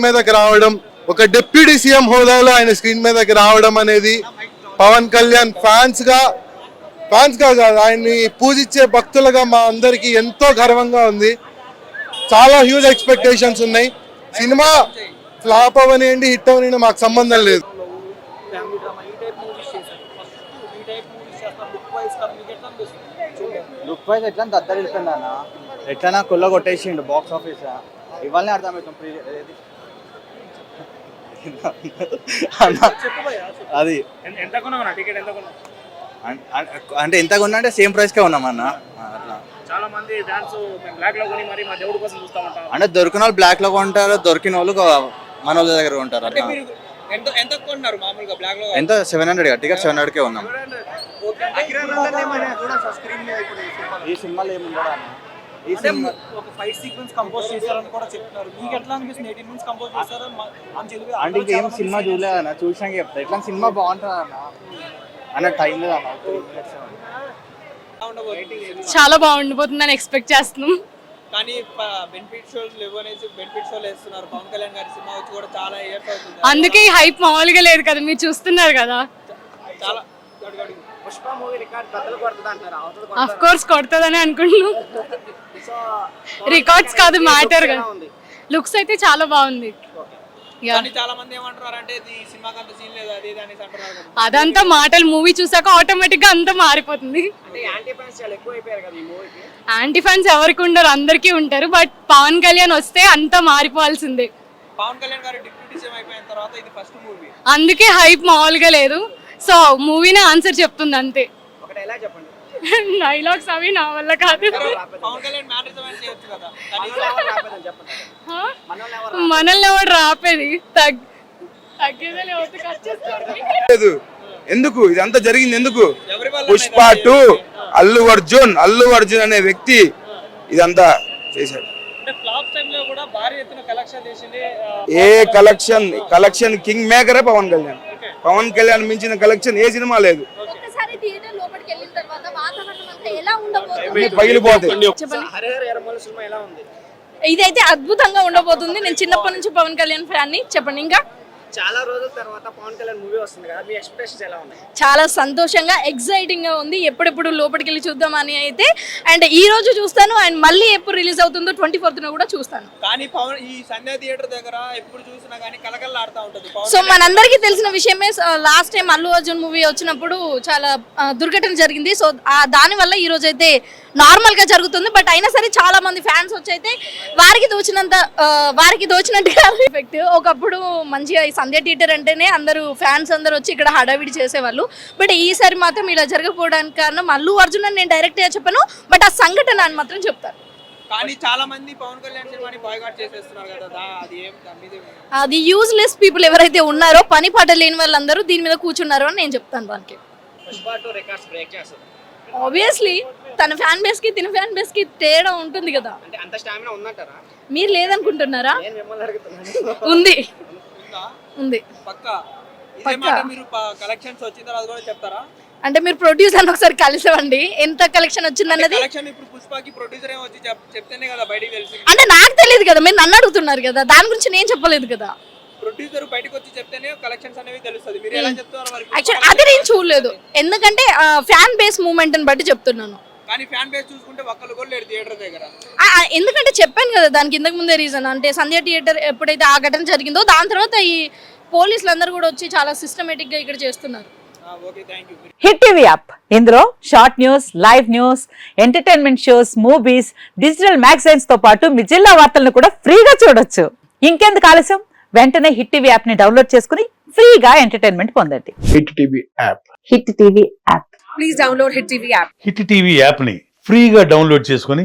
Screen మీదకి రావడం ఒక డిప్యూటీ సీఎం హోదాలో ఆయన స్క్రీన్ మీదకి రావడం అనేది పవన్ కళ్యాణ్ ఫ్యాన్స్గా ఫ్యాన్స్గా కాదు ఆయన్ని పూజించే భక్తులుగా మా అందరికి ఎంతో గర్వంగా ఉంది. చాలా హ్యూజ్ ఎక్స్పెక్టేషన్స్ ఉన్నాయి. సినిమా ఫ్లాప్ అవనియండి హిట్ అవనివ్వండి మాకు సంబంధం లేదు. ఎట్లా లుక్ వైజ్ ఎట్లా దద్దరు అన్న ఎట్లనా కొల్ల కొట్టేసిండు బాక్స్ ఆఫీస్ ఇవన్నీ అర్థమవుతాం అది. అంటే ఎంత కొన్నా అంటే సేమ్ ప్రైస్కే ఉన్నాం అన్న అట్లా. చాలా మంది ఫ్యాన్స్ బ్లాక్లో కొని మరి మా దేవుడి కోసం చూస్తామంటారు అంటే దొరికిన వాళ్ళు బ్లాక్లో కొంటారు దొరికిన వాళ్ళు మన వాళ్ళ దగ్గర అంటే అట్లా. ఎంత ఎంత కొన్నారు మామూలుగా బ్లాక్లో ఎంత సెవెన్ హండ్రెడ్ టికెట్ సెవెన్ ఉన్నాం ఇప్పుడు ఈ సినిమాలో. ఈ సినిమాలో ఏముండదు ఒక ఫైట్ సీక్వెన్స్ కంపోజ్ చేశారని కూడా చెప్తున్నారు. మీకు ఎట్లా అనిపిస్తుంది? ఎయిటీన్ మినిట్స్ కంపోజ్ చేశారు? అంటే ఇంకేం సినిమా చూడలేదు అన్న చూసినాక చెప్తా. ఎట్లా సినిమా బాగుంటుంది అన్న? అన్న టైం లేదు అన్న? త్రీ మినిట్స్ చాలా బాగుండిపోతుందని ఎక్స్పెక్ట్ చేస్తున్నాం. కానీ బెనిఫిట్ షోస్ లేవు అనేసి బెనిఫిట్ షోలు వేస్తున్నారు. పవన్ కళ్యాణ్ గారి సినిమా వచ్చి కూడా చాలా ఇయర్స్ అవుతుంది. అందుకే ఈ హైప్ మామూలుగా లేదు కదా మీరు చూస్తున్నారు కదా. చాలా. పుష్ప మూవీ రికార్డ్ బద్దలు కొడుతుంది అంటారు. అవతల అఫ్ కోర్స్ కొడుతుందని అనుకుంటున్నాం. సో రికార్డ్స్ కాదు మ్యాటర్ ఎలా కదా. ఉంది? లుక్స్ అయితే చాలా బాగుంది. Yeah. కానీ చాలా మంది ఏమంటున్నారు అంటే ఇది ఈ సినిమాకి అంత సీన్ లేదు అది ఇది అనేసి అంటున్నారు కదా. అదంతా మాటలు. మూవీ చూసాక ఆటోమేటిక్గా అంతా మారిపోతుంది. అంటే యాంటీ ఫ్యాన్స్ చాలా ఎక్కువ అయిపోయారు కదా ఈ మూవీకి యాంటీ ఫ్యాన్స్ ఎవరికి ఉండరు అందరికీ ఉంటారు. బట్ పవన్ కళ్యాణ్ వస్తే అంతా మారిపోవాల్సిందే. పవన్ కళ్యాణ్ గారు డిప్యూటీ సీఎం అయిపోయిన తర్వాత ఇది ఫస్ట్ మూవీ అందుకే హైప్ మామూలుగా లేదు. సో మూవీనే ఆన్సర్ చెప్తుంది అంతే. డైలాగ్స్ అవి నా వల్ల కాదు? మనల్ని ఎవరు ఎవడు రాపేది? తగ్ తగ్గేదే లేకపోతే కట్ చేస్తారు లేదు. ఎందుకు? ఇదంతా జరిగింది ఎందుకు? పుష్ప టూ అల్లు అర్జున్ అల్లు అర్జున్ అనే వ్యక్తి ఇదంతా చేశాడు. అంటే ఫ్లాప్ టైమ్లో కూడా భారీ ఎత్తున కలెక్షన్ చేసింది ఆ, ఏ కలెక్షన్ కలెక్షన్ కింగ్ మేకరే పవన్ కళ్యాణ్. పవన్ కళ్యాణ్ మించిన కలెక్షన్ ఏ సినిమా లేదు. ఒక్కసారి థియేటర్ లోపలికి వెళ్ళిన తర్వాత వాతావరణం అంతా ఎలా ఉండబోతుంది? అన్ని పగిలిపోతాయి. చెప్పండి హరిహర ఎరమల సినిమా ఎలా ఉంది? ఇదైతే అద్భుతంగా ఉండబోతుంది. నేను చిన్నప్పటి నుంచి పవన్ కళ్యాణ్ ఫ్యాన్ని చెప్పండి ఇంకా. చాలా రోజుల తర్వాత పవన్ కళ్యాణ్ మూవీ వస్తుంది కదా మీ ఎక్స్పెక్టేషన్స్ ఎలా ఉన్నాయి? చాలా సంతోషంగా ఎక్సైటింగ్గా ఉంది. ఎప్పుడెప్పుడు లోపలికి వెళ్ళి చూద్దామని అయితే అండ్ ఈ రోజు చూస్తాను అండ్ మళ్ళీ ఎప్పుడు రిలీజ్ అవుతుందో ట్వంటీ ఫోర్త్ కూడా చూస్తాను. కానీ పవన్ ఈ సంధ్య థియేటర్ దగ్గర ఎప్పుడు చూసినా కానీ కలకల్లాడుతూ ఉంటుంది సో మనందరికీ తెలిసిన విషయమే last time Allu Arjun movie వచ్చినప్పుడు చాలా దుర్ఘటన జరిగింది. సో ఆ దాని వల్ల ఈ రోజు అయితే నార్మల్గా జరుగుతుంది. బట్ అయినా సరే చాలా మంది ఫ్యాన్స్ వచ్చి అయితే వారికి దోచినంత వారికి దోచినట్టుగా ఎఫెక్ట్ ఒకప్పుడు మంచిగా సంధ్య థియేటర్ అంటేనే అందరూ ఫ్యాన్స్ అందరూ వచ్చి ఇక్కడ హడావిడి చేసేవాళ్ళు. బట్ ఈసారి మాత్రం ఇలా జరగకపోవడానికి కారణం అల్లు అర్జున్ అని నేను డైరెక్ట్గా చెప్పాను బట్ ఆ సంఘటన అని మాత్రం చెప్తాను కానీ చాలా మంది పవన్ కళ్యాణ్ సినిమాని బాయ్కాట్ చేసేస్తున్నారు కదా దా- అది ఏం యూజ్లెస్ పీపుల్ ఎవరైతే ఉన్నారో పని పాట లేని వాళ్ళందరూ దీని మీద కూర్చున్నారు అని నేను చెప్తాను దానికి. రికార్డ్స్ బ్రేక్ ఆబ్వియస్లీ తన ఫ్యాన్ బేస్కి తిన ఫ్యాన్ బేస్కి తేడా ఉంటుంది కదా. అంటే అంత స్టామినా ఉందంటారా? మీరు లేదనుకుంటున్నారా? నేను మిమ్మల్ని అడుగుతున్నాను. ఉంది. ఉందా? కలెక్షన్స్ వచ్చిన తర్వాత కూడా చెప్తారా? అంటే మీరు ప్రొడ్యూస్ అని ఒకసారి కలిసేవండి. ఎంత కలెక్షన్ వచ్చిందన్నది కలెక్షన్ ఇప్పుడు పుష్పకి ప్రొడ్యూసర్ ఏమో వచ్చి చెప్- చెప్తేనే కదా బయటికి తెలిసి. అంటే నాకు తెలియదు కదా. మీరు నన్ను అడుగుతున్నారు కదా. దాని గురించి నేను చెప్పలేదు కదా. ప్రొడ్యూసర్ బయటకు వచ్చి చెప్తేనే కలెక్షన్స్ అనేవి తెలుస్తుంది. మీరు ఎలా చెప్తున్నారు మరి? యాక్చువల్ అది నేను చూడలేదు. ఎందుకంటే ఫ్యాన్ బేస్ మూమెంట్ బట్టి చెప్తున్నాను. కానీ ఫ్యాన్ బేస్ చూసుకుంటే ఒక్కరు కూడా లేరు థియేటర్ దగ్గర. ఎందుకంటే చెప్పాను కదా దానికి ఇంతకు ముందే రీజన్ అంటే సంధ్య థియేటర్ ఎప్పుడైతే ఆ ఘటన జరిగిందో దాని తర్వాత ఈ పోలీసులు అందరూ కూడా వచ్చి చాలా సిస్టమేటిక్గా ఇక్కడ చేస్తున్నారు. హిట్ టీవీ యాప్ ఇందులో short news live news entertainment shows movies digital మ్యాగజైన్స్తో పాటు మీ జిల్లా వార్తలను కూడా ఫ్రీగా చూడొచ్చు. ఇంకెందుకు ఆలస్యం? వెంటనే హిట్ టీవీ యాప్ని డౌన్లోడ్ చేసుకుని ఫ్రీగా ఎంటర్టైన్మెంట్ పొందండి. Hit TV app hit TV app hit TV యాప్ని ఫ్రీగా డౌన్లోడ్ చేసుకొని